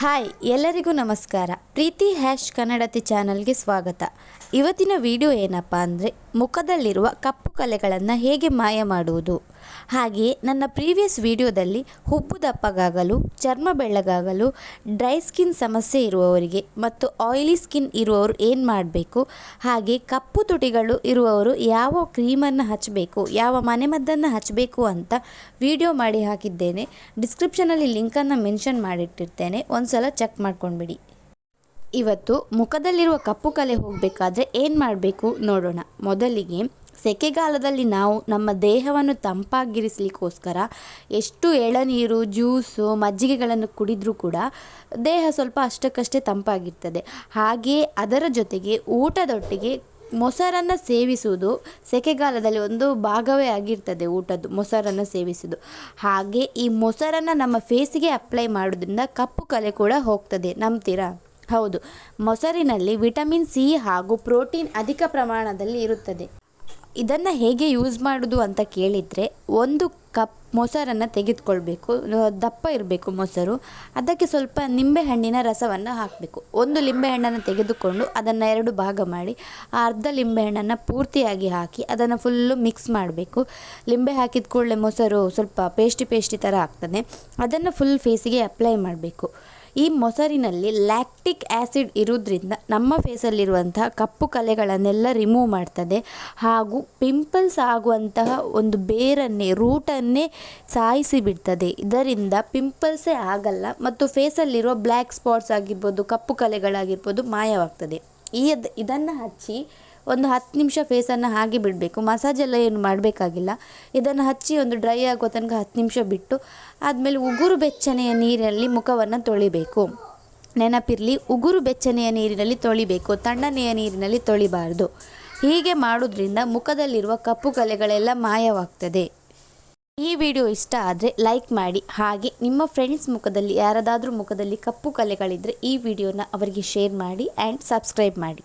Hi, ಎಲ್ಲರಿಗೂ ನಮಸ್ಕಾರ. ಪ್ರೀತಿ hash ಕನ್ನಡತಿ ಚಾನಲ್ಗೆ ಸ್ವಾಗತ. ಇವತ್ತಿನ ವಿಡಿಯೋ ಏನಪ್ಪ ಅಂದರೆ ಮುಖದಲ್ಲಿರುವ ಕಪ್ಪು ಕಲೆಗಳನ್ನು ಹೇಗೆ ಮಾಯ ಮಾಡುವುದು? ಹಾಗೆಯೇ ನನ್ನ ಪ್ರೀವಿಯಸ್ ವಿಡಿಯೋದಲ್ಲಿ ಹುಬ್ಬು ದಪ್ಪಗಾಗಲು, ಚರ್ಮ ಬೆಳ್ಳಗಾಗಲು, ಡ್ರೈ ಸ್ಕಿನ್ ಸಮಸ್ಯೆ ಇರುವವರಿಗೆ ಮತ್ತು ಆಯಿಲಿ ಸ್ಕಿನ್ ಇರುವವರು ಏನು ಮಾಡಬೇಕು, ಹಾಗೆ ಕಪ್ಪು ತುಟಿಗಳು ಇರುವವರು ಯಾವ ಕ್ರೀಮನ್ನು ಹಚ್ಚಬೇಕು ಯಾವ ಮನೆಮದ್ದನ್ನು ಹಚ್ಚಬೇಕು ಅಂತ ವಿಡಿಯೋ ಮಾಡಿ ಹಾಕಿದ್ದೇನೆ. ಡಿಸ್ಕ್ರಿಪ್ಷನಲ್ಲಿ ಲಿಂಕನ್ನು ಮೆನ್ಷನ್ ಮಾಡಿಟ್ಟಿರ್ತೇನೆ. ಒಂದು ಸಲ ಚೆಕ್ ಮಾಡ್ಕೊಂಡ್ಬಿಡಿ. ಇವತ್ತು ಮುಖದಲ್ಲಿರುವ ಕಪ್ಪು ಕಲೆ ಹೋಗಬೇಕಾದ್ರೆ ಏನು ಮಾಡಬೇಕು ನೋಡೋಣ. ಮೊದಲಿಗೆ ಸೆಕೆಗಾಲದಲ್ಲಿ ನಾವು ನಮ್ಮ ದೇಹವನ್ನು ತಂಪಾಗಿರಿಸಲಿಕ್ಕೋಸ್ಕರ ಎಷ್ಟು ಎಳನೀರು, ಜ್ಯೂಸು, ಮಜ್ಜಿಗೆಗಳನ್ನು ಕುಡಿದ್ರೂ ಕೂಡ ದೇಹ ಸ್ವಲ್ಪ ಅಷ್ಟಕ್ಕಷ್ಟೇ ತಂಪಾಗಿರ್ತದೆ. ಹಾಗೆಯೇ ಅದರ ಜೊತೆಗೆ ಊಟದೊಟ್ಟಿಗೆ ಮೊಸರನ್ನು ಸೇವಿಸುವುದು ಸೆಕೆಗಾಲದಲ್ಲಿ ಒಂದು ಭಾಗವೇ ಆಗಿರ್ತದೆ ಊಟದ್ದು, ಮೊಸರನ್ನು ಸೇವಿಸುವುದು. ಹಾಗೆ ಈ ಮೊಸರನ್ನು ನಮ್ಮ ಫೇಸಿಗೆ ಅಪ್ಲೈ ಮಾಡೋದ್ರಿಂದ ಕಪ್ಪು ಕಲೆ ಕೂಡ ಹೋಗ್ತದೆ, ನಂಬ್ತೀರಾ? ಹೌದು, ಮೊಸರಿನಲ್ಲಿ ವಿಟಮಿನ್ ಸಿ ಹಾಗೂ ಪ್ರೋಟೀನ್ ಅಧಿಕ ಪ್ರಮಾಣದಲ್ಲಿ ಇರುತ್ತದೆ. ಇದನ್ನು ಹೇಗೆ ಯೂಸ್ ಮಾಡೋದು ಅಂತ ಕೇಳಿದರೆ ಒಂದು ಕಪ್ ಮೊಸರನ್ನು ತೆಗೆದುಕೊಳ್ಬೇಕು ದಪ್ಪ ಇರಬೇಕು ಮೊಸರು. ಅದಕ್ಕೆ ಸ್ವಲ್ಪ ನಿಂಬೆಹಣ್ಣಿನ ರಸವನ್ನು ಹಾಕಬೇಕು. ಒಂದು ಲಿಂಬೆಹಣ್ಣನ್ನು ತೆಗೆದುಕೊಂಡು ಅದನ್ನು ಎರಡು ಭಾಗ ಮಾಡಿ, ಆ ಅರ್ಧ ಲಿಂಬೆಹಣ್ಣನ್ನು ಪೂರ್ತಿಯಾಗಿ ಹಾಕಿ ಅದನ್ನು ಫುಲ್ಲು ಮಿಕ್ಸ್ ಮಾಡಬೇಕು. ಲಿಂಬೆ ಹಾಕಿದ ಕೂಡಲೇ ಮೊಸರು ಸ್ವಲ್ಪ ಪೇಸ್ಟಿ ಪೇಸ್ಟಿ ಥರ ಆಗ್ತದೆ. ಅದನ್ನು ಫುಲ್ ಫೇಸಿಗೆ ಅಪ್ಲೈ ಮಾಡಬೇಕು. ಈ ಮೊಸರಿನಲ್ಲಿ ಲ್ಯಾಕ್ಟಿಕ್ ಆ್ಯಸಿಡ್ ಇರೋದ್ರಿಂದ ನಮ್ಮ ಫೇಸಲ್ಲಿರುವಂತಹ ಕಪ್ಪು ಕಲೆಗಳನ್ನೆಲ್ಲ ರಿಮೂವ್ ಮಾಡ್ತದೆ. ಹಾಗೂ ಪಿಂಪಲ್ಸ್ ಆಗುವಂತಹ ಒಂದು ಬೇರನ್ನೇ ರೂಟನ್ನೇ ಸಾಯಿಸಿ ಬಿಡ್ತದೆ. ಇದರಿಂದ ಪಿಂಪಲ್ಸೇ ಆಗಲ್ಲ ಮತ್ತು ಫೇಸಲ್ಲಿರುವ ಬ್ಲ್ಯಾಕ್ ಸ್ಪಾಟ್ಸ್ ಆಗಿರ್ಬೋದು, ಕಪ್ಪು ಕಲೆಗಳಾಗಿರ್ಬೋದು ಮಾಯವಾಗ್ತದೆ. ಈ ಇದನ್ನು ಹಚ್ಚಿ ಒಂದು ಹತ್ತು ನಿಮಿಷ ಫೇಸನ್ನು ಹಾಗೆ ಬಿಡಬೇಕು. ಮಸಾಜ್ ಎಲ್ಲ ಏನು ಮಾಡಬೇಕಾಗಿಲ್ಲ. ಇದನ್ನು ಹಚ್ಚಿ ಒಂದು ಡ್ರೈ ಆಗೋ ತನಕ ಹತ್ತು ನಿಮಿಷ ಬಿಟ್ಟು ಆದಮೇಲೆ ಉಗುರು ಬೆಚ್ಚನೆಯ ನೀರಿನಲ್ಲಿ ಮುಖವನ್ನು ತೊಳಿಬೇಕು. ನೆನಪಿರಲಿ, ಉಗುರು ಬೆಚ್ಚನೆಯ ನೀರಿನಲ್ಲಿ ತೊಳಿಬೇಕು. ತಣ್ಣನೆಯ ನೀರಿನಲ್ಲಿ ತೊಳಿಬಾರ್ದು. ಹೀಗೆ ಮಾಡೋದ್ರಿಂದ ಮುಖದಲ್ಲಿರುವ ಕಪ್ಪು ಕಲೆಗಳೆಲ್ಲ ಮಾಯವಾಗ್ತದೆ. ಈ ವಿಡಿಯೋ ಇಷ್ಟ ಆದರೆ ಲೈಕ್ ಮಾಡಿ. ಹಾಗೆ ನಿಮ್ಮ ಫ್ರೆಂಡ್ಸ್ ಮುಖದಲ್ಲಿ, ಯಾರದಾದರೂ ಮುಖದಲ್ಲಿ ಕಪ್ಪು ಕಲೆಗಳಿದ್ದರೆ ಈ ವಿಡಿಯೋನ ಅವರಿಗೆ ಶೇರ್ ಮಾಡಿ ಆ್ಯಂಡ್ ಸಬ್ಸ್ಕ್ರೈಬ್ ಮಾಡಿ.